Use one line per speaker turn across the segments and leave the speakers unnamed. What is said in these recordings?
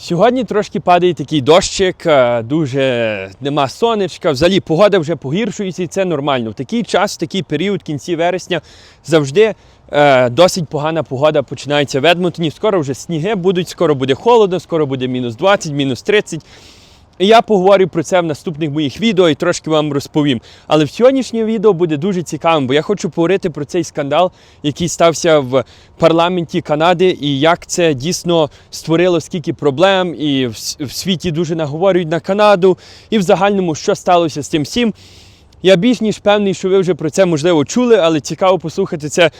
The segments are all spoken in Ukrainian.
Сьогодні трошки падає такий дощик, е, дуже нема сонечка. Взагалі погода вже погіршується і це нормально. В такий час, в такий період, в кінці вересня, завжди е, досить погана погода починається в Едмонтоні. Скоро вже сніги будуть, скоро буде холодно, скоро буде мінус 20, мінус 30. І я поговорю про це в наступних моїх відео і трошки вам розповім. Але в сьогоднішнє відео буде дуже цікавим, бо я хочу поговорити про цей скандал, який стався в парламенті Канади, і як це дійсно створило скільки проблем, і в світі дуже наговорюють на Канаду, і в загальному, що сталося з цим всім. Я більш ніж певний, що ви вже про це можливо чули, але цікаво послухати це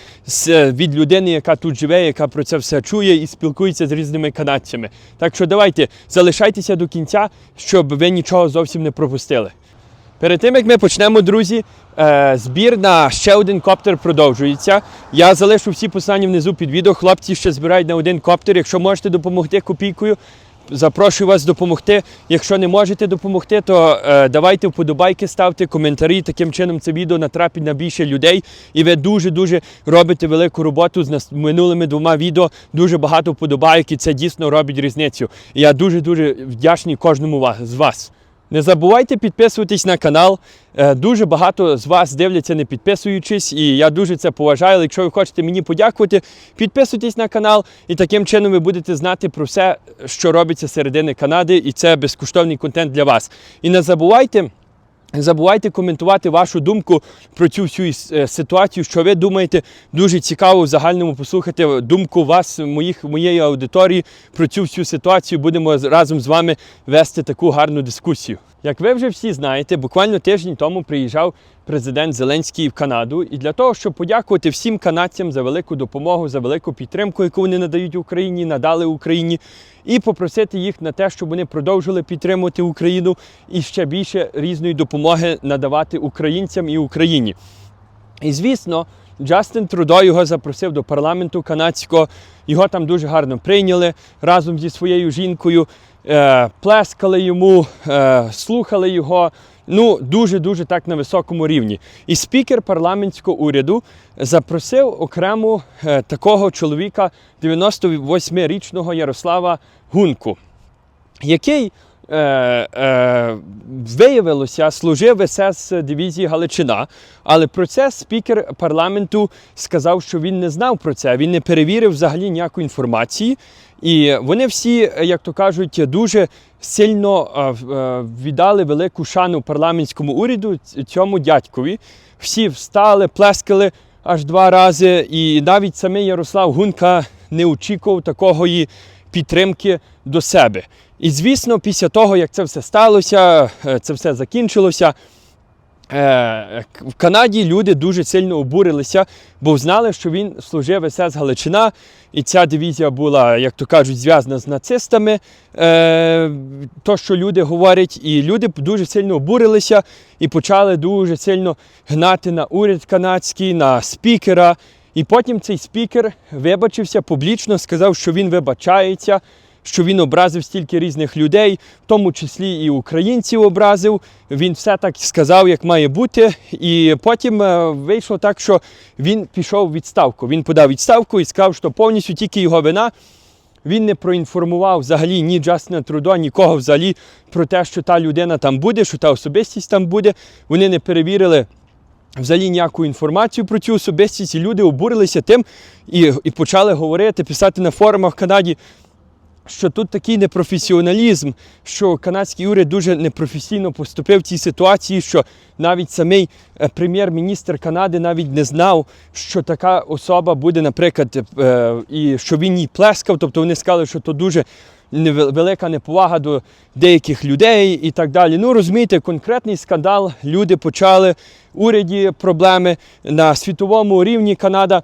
від людини, яка тут живе, яка про це все чує і спілкується з різними канадцями. Так що давайте залишайтеся до кінця, щоб ви нічого зовсім не пропустили. Перед тим як ми почнемо, друзі, е, збір на ще один коптер продовжується. Я залишу всі посилання внизу під відео. Хлопці ще збирають на один коптер. Якщо можете допомогти копійкою, запрошую вас допомогти. Якщо не можете допомогти, то е, давайте вподобайки, ставте коментарі. Таким чином це відео натрапить на більше людей. І ви дуже-дуже робите велику роботу з нас минулими двома відео. Дуже багато вподобайок, і це дійсно робить різницю. І я дуже-дуже вдячний кожному з вас. Не забувайте підписуватись на канал. Е, Дуже багато з вас дивляться, не підписуючись, і я дуже це поважаю. Якщо ви хочете мені подякувати, підписуйтесь на канал, і таким чином ви будете знати про все, що робиться середини Канади, і це безкоштовний контент для вас. І не забувайте. Не забувайте коментувати вашу думку про цю всю е, ситуацію, що ви думаєте. Дуже цікаво в загальному послухати думку вас, моїх, моєї аудиторії про цю всю ситуацію. Будемо разом з вами вести таку гарну дискусію. Як ви вже всі знаєте, буквально тиждень тому приїжджав президент Зеленський в Канаду. І для того, щоб подякувати всім канадцям за велику допомогу, за велику підтримку, яку вони надають Україні, надали Україні, і попросити їх на те, щоб вони продовжили підтримувати Україну і ще більше різної допомоги надавати українцям і Україні. І звісно, Джастин Трудо його запросив до парламенту канадського. Його там дуже гарно прийняли разом зі своєю жінкою, е, плескали йому, е, слухали його. Ну, дуже-дуже так на високому рівні. І спікер парламентського уряду запросив окремо е, такого чоловіка 98-річного Ярослава Гунку який е, е, виявилося, служив СС дивізії Галичина, але про це спікер парламенту сказав, що він не знав про це, він не перевірив взагалі ніякої інформації. І вони всі, як то кажуть, дуже сильно е, е, віддали велику шану парламентському уряду цьому дядькові. Всі встали, плескали аж два рази, і навіть самий Ярослав Гунка не очікував такої підтримки до себе. І звісно, після того, як це все сталося, е, це все закінчилося. е, В Канаді люди дуже сильно обурилися, бо знали, що він служив СС Галичина, і ця дивізія була, як то кажуть, зв'язана з нацистами. Е, То, що люди говорять, і люди дуже сильно обурилися і почали дуже сильно гнати на уряд канадський, на спікера. І потім цей спікер вибачився публічно, сказав, що він вибачається, що він образив стільки різних людей, в тому числі і українців образив. Він все так сказав, як має бути. І потім е, вийшло так, що він пішов у відставку. Він подав відставку і сказав, що повністю тільки його вина. Він не проінформував взагалі ні Джастина Трудо, нікого взагалі про те, що та людина там буде, що та особистість там буде. Вони не перевірили взагалі ніяку інформацію про цю особистість, і люди обурилися тим і, і почали говорити, писати на форумах в Канаді, що тут такий непрофесіоналізм, що канадський уряд дуже непрофесійно поступив в цій ситуації, що навіть самий е, прем'єр-міністр Канади навіть не знав, що така особа буде, наприклад, е, і що він їй плескав. Тобто вони сказали, що то дуже велика неповага до деяких людей і так далі. Ну розумієте, конкретний скандал. Люди почали уряді проблеми на світовому рівні Канада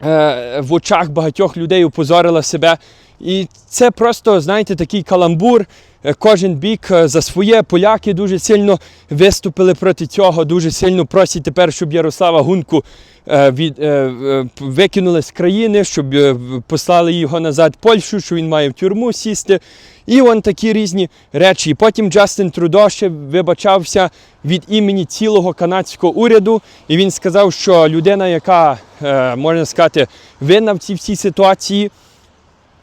в очах багатьох людей опозорила себе. І це просто, знаєте, такий каламбур. Е, Кожен бік е, за своє. Поляки дуже сильно виступили проти цього, дуже сильно просять тепер, щоб Ярослава Гунку е, від, е, е, викинули з країни, щоб е, послали його назад в Польщу, що він має в тюрму сісти. І вон такі різні речі. Потім Джастин Трудо ще вибачався від імені цілого канадського уряду. І він сказав, що людина, яка, е, можна сказати, винна в цій всій ситуації,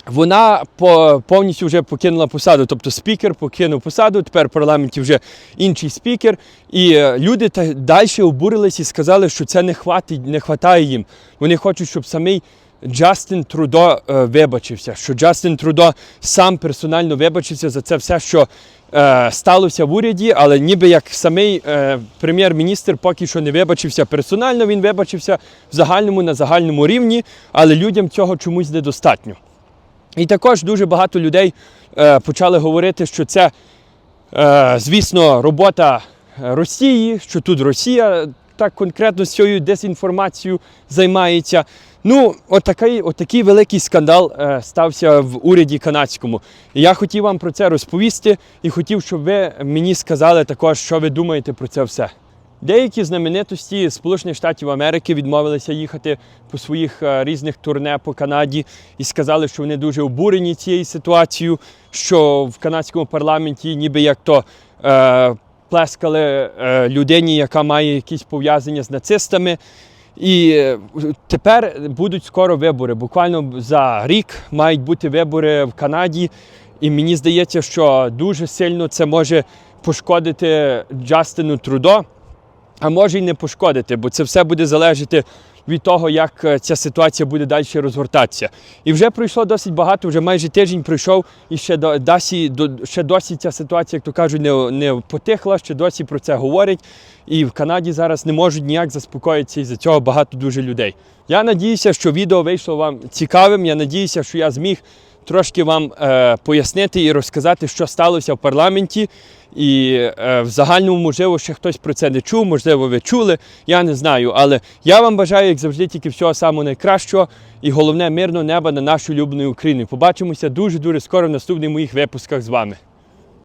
вона по, повністю вже покинула посаду. Тобто спікер покинув посаду, тепер в парламенті вже інший спікер. І е, люди далі обурились і сказали, що це не хватить, не хватає їм. Вони хочуть, щоб самий Джастин Трудо е, вибачився, що Джастин Трудо сам персонально вибачився за це все, що е, сталося в уряді, але ніби як самий е, прем'єр-міністр поки що не вибачився персонально, він вибачився в загальному на загальному рівні, але людям цього чомусь недостатньо. І також дуже багато людей е, почали говорити, що це, е, звісно, робота Росії, що тут Росія так конкретно з цією дезінформацією займається. Ну, отакий, отакий великий скандал е, стався в уряді канадському. І я хотів вам про це розповісти і хотів, щоб ви мені сказали також, що ви думаєте про це все. Деякі знаменитості Сполучених Штатів Америки відмовилися їхати по своїх е, різних турне по Канаді і сказали, що вони дуже обурені цією ситуацією, що в канадському парламенті ніби як то е, плескали е, людині, яка має якісь пов'язання з нацистами. І е, тепер будуть скоро вибори. Буквально за рік мають бути вибори в Канаді. І мені здається, що дуже сильно це може пошкодити Джастину Трудо, а може й не пошкодити, бо це все буде залежати від того, як е, ця ситуація буде далі розгортатися. І вже пройшло досить багато, вже майже тиждень пройшов, і ще до- досі, до- ще досі ця ситуація, як то кажуть, не, не потихла, ще досі про це говорять. І в Канаді зараз не можуть ніяк заспокоїтися, і за цього багато дуже людей. Я надіюся, що відео вийшло вам цікавим. Я надіюся, що я зміг трошки вам е, пояснити і розказати, що сталося в парламенті. І е, в загальному, можливо, ще хтось про це не чув, можливо, ви чули, я не знаю. Але я вам бажаю, як завжди, тільки всього самого найкращого і головне мирного неба на нашу улюблену Україну. Побачимося дуже-дуже скоро в наступних моїх випусках з вами.